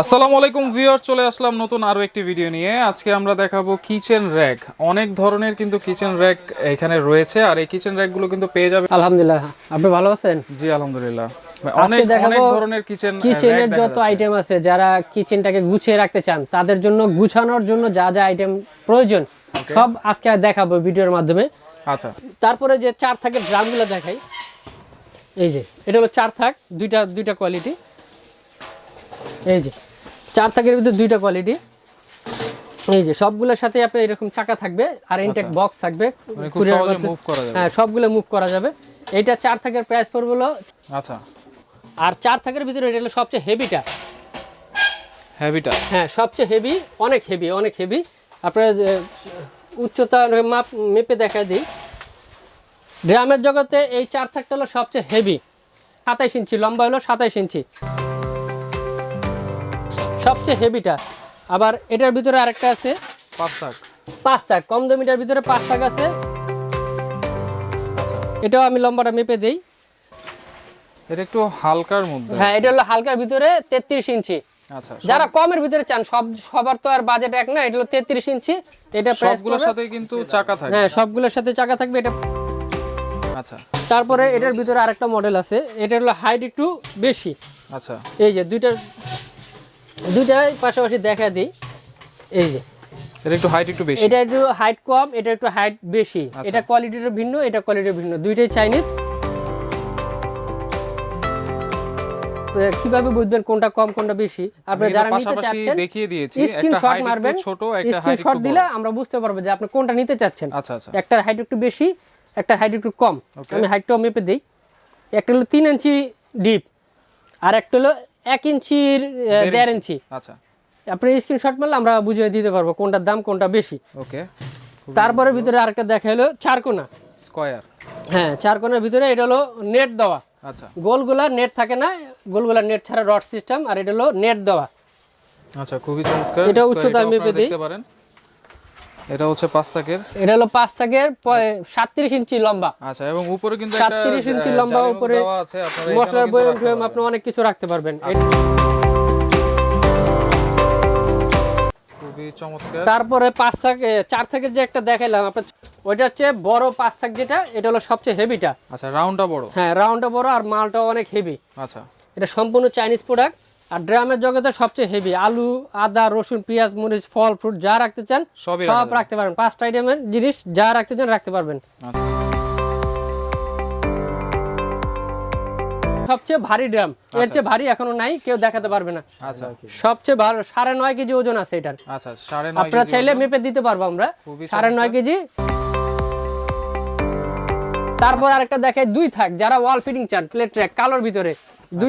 আসসালামু আলাইকুম ভিউয়ার চলে আসলাম নতুন আরও একটি ভিডিও নিয়ে। আজকে আমরা দেখাবো কিচেন র্যাক। অনেক ধরনের কিন্তু কিচেন র্যাক এখানে রয়েছে আর এই কিচেন র্যাকগুলো কিন্তু পেয়ে যাবে আলহামদুলিল্লাহ। আপনি ভালো আছেন? জি আলহামদুলিল্লাহ। ভাই, অনেক অনেক ধরনের কিচেন কিচেনের যত আইটেম আছে যারা কিচেনটাকে গুছিয়ে রাখতে চান তাদের জন্য গুছানোর জন্য যা যা আইটেম প্রয়োজন সব আজকে দেখাবো ভিডিওর মাধ্যমে। আচ্ছা। তারপরে যে চার থাকের ড্রামগুলো দেখাই। এই যে এটা হলো চার থাক দুইটা দুইটা কোয়ালিটি এই যে চার থাকের ভিতরে দুইটা কোয়ালিটি এই যে সবগুলোর সাথে আপনি এরকম চাকা থাকবে আর ইনটেক বক্স থাকবে। মানে হ্যাঁ সবগুলো মুভ করা যাবে। এইটা চার থাকের প্রাইস পড়বে হলো। আচ্ছা। আর চার থাকের ভিতরে এটা হলো সবচেয়ে হেভিটা হ্যাভিটা হ্যাঁ সবচেয়ে হেভি অনেক হেভি অনেক হেভি আপনার উচ্চতা মাপ মেপে দেখা দিই। ড্রামের জগতে এই চার থাকটা হলো সবচেয়ে হেভি সাতাইশ ইঞ্চি লম্বা হলো সাতাইশ ইঞ্চি। সবচেয়ে হেভিটা আবার এটার ভিতরে আরেকটা আছে পাঁচ থাক পাঁচ থাক কম দামিটার ভিতরে পাঁচ থাক আছে। এটাও আমি লম্বাটা মেপে দিই। এটা একটু হালকার মধ্যে। হ্যাঁ এটা হলো হালকার ভিতরে তেত্রিশ ইঞ্চি। আচ্ছা যারা কমের ভিতরে চান সব সবার তো আর বাজেট এক না এটা হলো তেত্রিশ ইঞ্চি। এটা প্রাইস সবগুলোর সাথে কিন্তু চাকা থাকে হ্যাঁ সবগুলোর সাথে চাকা থাকবে এটা আচ্ছা। তারপরে এটার ভিতরে আরেকটা মডেল আছে। এটা হলো হাইট একটু বেশি। আচ্ছা। এই যে দুইটার দুইটাই পাশাপাশি দেখা দিই। এই যে। এটা একটু হাইট একটু বেশি। এটা একটু হাইট কম এটা একটু হাইট বেশি। আচ্ছা। এটা কোয়ালিটিটা ভিন্ন এটা কোয়ালিটি ভিন্ন। দুইটাই চাইনিজ কীভাবে বুঝবেন কোনটা কম কোনটা বেশি? আপনি যারা নিতে চাচ্ছেন দেখিয়ে দিয়েছি একটা স্ক্রিনশট মারবেন। ছোট একটা স্ক্রিনশট দিলে আমরা বুঝতে পারব যে আপনি কোনটা নিতে চাচ্ছেন। আচ্ছা আচ্ছা। একটার হাইট একটু বেশি একটার হাইট একটু কম। আমি হাইটটাও মেপে দিই। একটা হলো তিন ইঞ্চি ডিপ আর একটা হলো এক ইঞ্চির দেড় ইঞ্চি। আচ্ছা। আপনি স্ক্রিনশট মারলে আমরা বুঝিয়ে দিতে পারব কোনটার দাম কোনটা বেশি। ওকে। তারপরে ভিতরে আরেকটা দেখা হলো চারকোনা স্কয়ার। হ্যাঁ চারকোনার ভিতরে এটা হলো নেট দেওয়া। আচ্ছা। গোলগুলা নেট থাকে না গোলগুলা নেট ছাড়া রড সিস্টেম আর এটা হলো নেট দেওয়া। আচ্ছা খুবই চমৎকার। এটা উচ্চতা আমি মেপে দিই। দেখতে পারেন। এটা হচ্ছে পাঁচ তাকের এটা হলো পাঁচ থাকের সাতত্রিশ ইঞ্চি লম্বা। আচ্ছা এবং উপরে কিন্তু 37 ইঞ্চি লম্বা উপরে মশলার বয়ম। আপনি অনেক কিছু রাখতে পারবেন। তারপরে পাঁচ থাক চার থাকের যে একটা দেখাইলাম আপনার ওইটা হচ্ছে বড় পাঁচ থাক যেটা এটা হলো সবচেয়ে হেভিটা। আচ্ছা রাউন্ডটা বড়? হ্যাঁ রাউন্ডটা বড় আর মালটাও অনেক হেভি। আচ্ছা। এটা সম্পূর্ণ চাইনিজ প্রোডাক্ট। আর ড্রামের জগতে সবচেয়ে হেভি আলু আদা রসুন পেঁয়াজ মরিচ ফল ফ্রুট যা রাখতে চান সব রাখতে পারবেন। পাঁচটা আইটেমের জিনিস যা রাখতে চান রাখতে পারবেন। আচ্ছা সবচেয়ে ভারী ড্রাম এর চেয়ে ভারী এখনও নাই কেউ দেখাতে পারবে না। আচ্ছা সবচেয়ে ভালো সাড়ে নয় কেজি ওজন আছে এটার। আচ্ছা আপনারা চাইলে মেপে দিতে পারব আমরা। সাড়ে নয় কেজি। তারপর আরেকটা দেখায় দুই থাক যারা ওয়াল ফিটিং চান প্লেট ট্র্যাক কালোর ভিতরে।